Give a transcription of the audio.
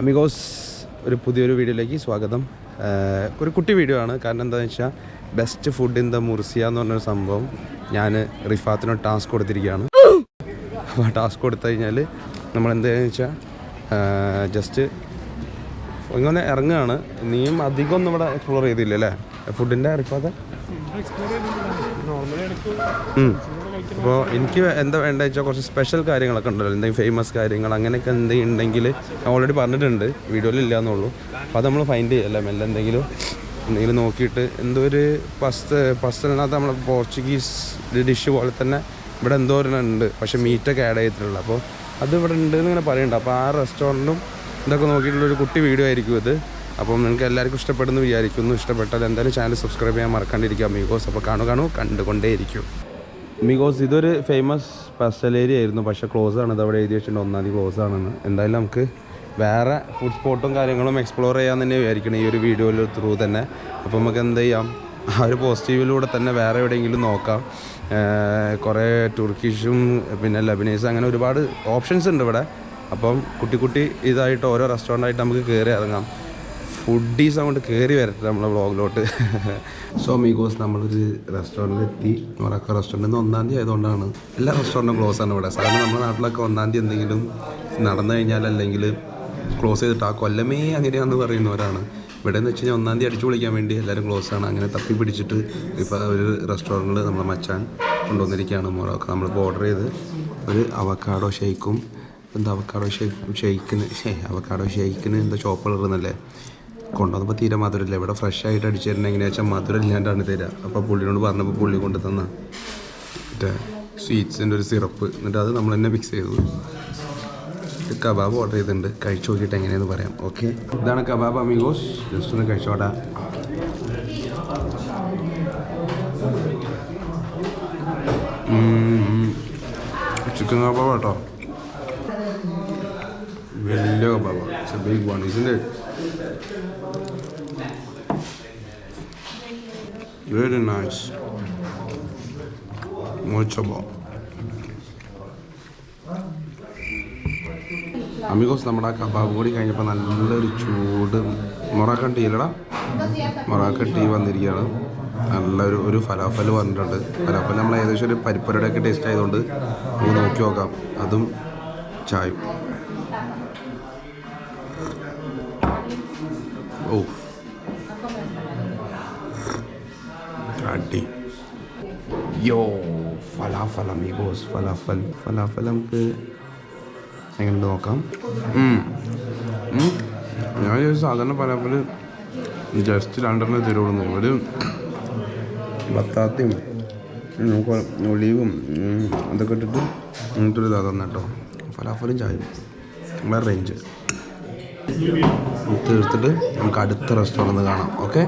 Amigos ഒരു പുതിയൊരു വീഡിയോയിലേക്ക് സ്വാഗതം. ഒരു കുട്ടി വീഡിയോ ആണ്. കാരണം എന്താണെന്ന് വെച്ചാൽ best food in the Murcia എന്ന് പറഞ്ഞൊരു സംഭവം ഞാൻ റിഫാത്തിന് ടാസ്ക് കൊടുത്തിരിക്കുകയാണ്. അപ്പോൾ ടാസ്ക് കൊടുത്തു കഴിഞ്ഞാൽ നമ്മൾ എന്താണെന്ന് വെച്ചാൽ ജസ്റ്റ് ഇങ്ങനെ ഇറങ്ങുകയാണ്. നീയും അധികം ഒന്നും ഇവിടെ എക്സ്പ്ലോർ ചെയ്തില്ല അല്ലേ ഫുഡിന്റെ റിഫാത്ത് അപ്പോൾ എനിക്ക് എന്താ വേണ്ടതെന്ന് വെച്ചാൽ കുറച്ച് സ്പെഷ്യൽ കാര്യങ്ങളൊക്കെ ഉണ്ടല്ലോ. എന്തെങ്കിലും ഫേമസ് കാര്യങ്ങൾ അങ്ങനെയൊക്കെ എന്തെങ്കിലും ഉണ്ടെങ്കിൽ ഓൾറെഡി പറഞ്ഞിട്ടുണ്ട്. വീഡിയോയിൽ ഇല്ല എന്നുള്ളൂ. അപ്പോൾ അത് നമ്മൾ ഫൈൻഡ് ചെയ്യല്ല? മെല്ലെ എന്തെങ്കിലും എന്തെങ്കിലും നോക്കിയിട്ട് എന്തോ ഒരു പസ്ത പസ്തലിനകത്ത് നമ്മൾ പോർച്ചുഗീസ് ഡിഷ് പോലെ തന്നെ ഇവിടെ എന്തോ ഉണ്ട്. പക്ഷേ മീറ്റൊക്കെ ആഡ് ചെയ്തിട്ടുള്ളത് അപ്പോൾ അത് ഇവിടെ ഉണ്ട് എന്ന് ഇങ്ങനെ പറയുന്നുണ്ട്. അപ്പോൾ ആ റെസ്റ്റോറന്റും ഇതൊക്കെ നോക്കിയിട്ടുള്ളൊരു കുട്ടി വീഡിയോ ആയിരിക്കും ഇത്. അപ്പം നിങ്ങൾക്ക് എല്ലാവർക്കും ഇഷ്ടപ്പെടുന്നു വിചാരിക്കുന്നു. ഇഷ്ടപ്പെട്ടാൽ എന്തായാലും ചാനൽ സബ്സ്ക്രൈബ് ചെയ്യാൻ മറക്കാണ്ടിരിക്കുക മീഗോസ് അപ്പോൾ കാണു കാണു കണ്ടുകൊണ്ടേയിരിക്കും. മിഗോസ് ഇതൊരു ഫേമസ് പസ്റ്റലേരിയ ആയിരുന്നു. പക്ഷേ ക്ലോസ് ആണ് അവിടെ എഴുതി വെച്ചിട്ടുണ്ട്. ഒന്നാം തീയതി ക്ലോസ് ആണെന്ന്. എന്തായാലും നമുക്ക് വേറെ ഫുഡ് സ്പോട്ടും കാര്യങ്ങളും എക്സ്പ്ലോർ ചെയ്യാൻ തന്നെ വിചാരിക്കണം ഈ ഒരു വീഡിയോയിൽ ത്രൂ തന്നെ. അപ്പോൾ നമുക്ക് എന്ത് ചെയ്യാം? ആ ഒരു പോസിറ്റീവിലൂടെ തന്നെ വേറെ എവിടെയെങ്കിലും നോക്കാം. കുറേ തുർക്കിഷും പിന്നെ ലബനീസ് അങ്ങനെ ഒരുപാട് ഓപ്ഷൻസ് ഉണ്ട് ഇവിടെ. അപ്പം കുട്ടി കുട്ടി ഇതായിട്ട് ഓരോ റെസ്റ്റോറന്റായിട്ട് നമുക്ക് കയറി ഇറങ്ങാം. ഫുഡീസ് അങ്ങോട്ട് കയറി വരട്ടെ നമ്മളെ വ്ളോഗിലോട്ട് സോ മീഗോസ് നമ്മളൊരു റെസ്റ്റോറന്റിൽ എത്തി മൊറക്ക നിന്ന് ഒന്നാം തീയതി ആയതുകൊണ്ടാണ്. എല്ലാ റെസ്റ്റോറന്റും ക്ലോസ് ആണ് ഇവിടെ. സാധാരണ നമ്മുടെ നാട്ടിലൊക്കെ ഒന്നാം തീയതി എന്തെങ്കിലും നടന്നു കഴിഞ്ഞാൽ അല്ലെങ്കിൽ ക്ലോസ് ചെയ്തിട്ട് ആ കൊല്ലമേ അങ്ങനെയാണെന്ന് പറയുന്നവരാണ്. ഇവിടെ എന്ന് വെച്ച് കഴിഞ്ഞാൽ ഒന്നാം തീയതി അടിച്ചു പൊളിക്കാൻ വേണ്ടി എല്ലാവരും ക്ലോസ് ആണ്. അങ്ങനെ തപ്പി പിടിച്ചിട്ട് ഇപ്പോൾ ഒരു റെസ്റ്റോറന്റിൽ നമ്മളെ മച്ചാൻ കൊണ്ടുവന്നിരിക്കുകയാണ് മൊറോക്ക. നമ്മളിപ്പോൾ ഓർഡർ ചെയ്ത് ഒരു അവക്കാഡോ ഷേക്കും എന്താ അവക്കാഡോ ഷേക്ക് ഷേക്കിന് ഷേ അവക്കാഡോ ഷേക്കിന് എന്താ ചോപ്പ് ഇടുന്നല്ലേ കൊണ്ടുവന്നപ്പോൾ തീരെ മധുരമില്ല. ഇവിടെ ഫ്രഷ് ആയിട്ട് അടിച്ചു തരുന്നത് എങ്ങനെയാ വെച്ചാൽ മധുരം ഇല്ലാണ്ടാണ് തരിക അപ്പോൾ പുള്ളിനോട് പറഞ്ഞപ്പോൾ പുള്ളി കൊണ്ട് തന്ന മറ്റേ സ്വീറ്റ്സിന്റെ ഒരു സിറപ്പ്. എന്നിട്ട് അത് നമ്മൾ തന്നെ മിക്സ് ചെയ്തു. കബാബ് ഓർഡർ ചെയ്തിട്ടുണ്ട്. കഴിച്ചു നോക്കിയിട്ട് എങ്ങനെയെന്ന് പറയാം. ഓക്കെ ഇതാണ് കബാബ് അമീഗോസ് ജസ്റ്റ് ഒന്ന് കഴിച്ചോടാ ചിക്കൻ കബാബ് കേട്ടോ വലിയ കബാബ്. ബിഗ് വൺ ഇതിന്റെ വെരി നൈസ് മോച്ചബോ അമിഗോസ് നമ്മുടെ ആ കബാബ് കൂടി കഴിഞ്ഞപ്പോൾ നല്ലൊരു ചൂട്. മൊറാക്കൻ ടീ അല്ലടാ മൊറാക്കൻ ടീ വന്നിരിക്കുകയാണ്. നല്ലൊരു ഒരു ഫലാഫൽ വന്നിട്ടുണ്ട്. ഫലാഫൽ നമ്മൾ ഏകദേശം ഒരു പരിപ്പരയുടെ ടേസ്റ്റ് ആയതുകൊണ്ട് നമുക്ക് നോക്കി നോക്കാം. അതും ചായയും. അടി യോ ഫലാഫൽ അമീഗോസ് ഫലാഫൽ ഫലാഫൽ നമുക്ക് എങ്ങനെ നോക്കാം. ഞാൻ സാധാരണ ഫലാഫൽ ജസ്റ്റ് രണ്ടെണ്ണം തരുള്ളൂ. ഒരു ബത്താത്തയും ഒളിവും അതൊക്കെ ഇട്ടിട്ട് അങ്ങനത്തെ ഒരു ഇതാ കേട്ടോ ഫലാഫലും ചായയും വേറെ റേഞ്ച് തീർത്തിട്ട് നമുക്ക് അടുത്ത റെസ്റ്റോറന്റ് കാണാം ഓക്കെ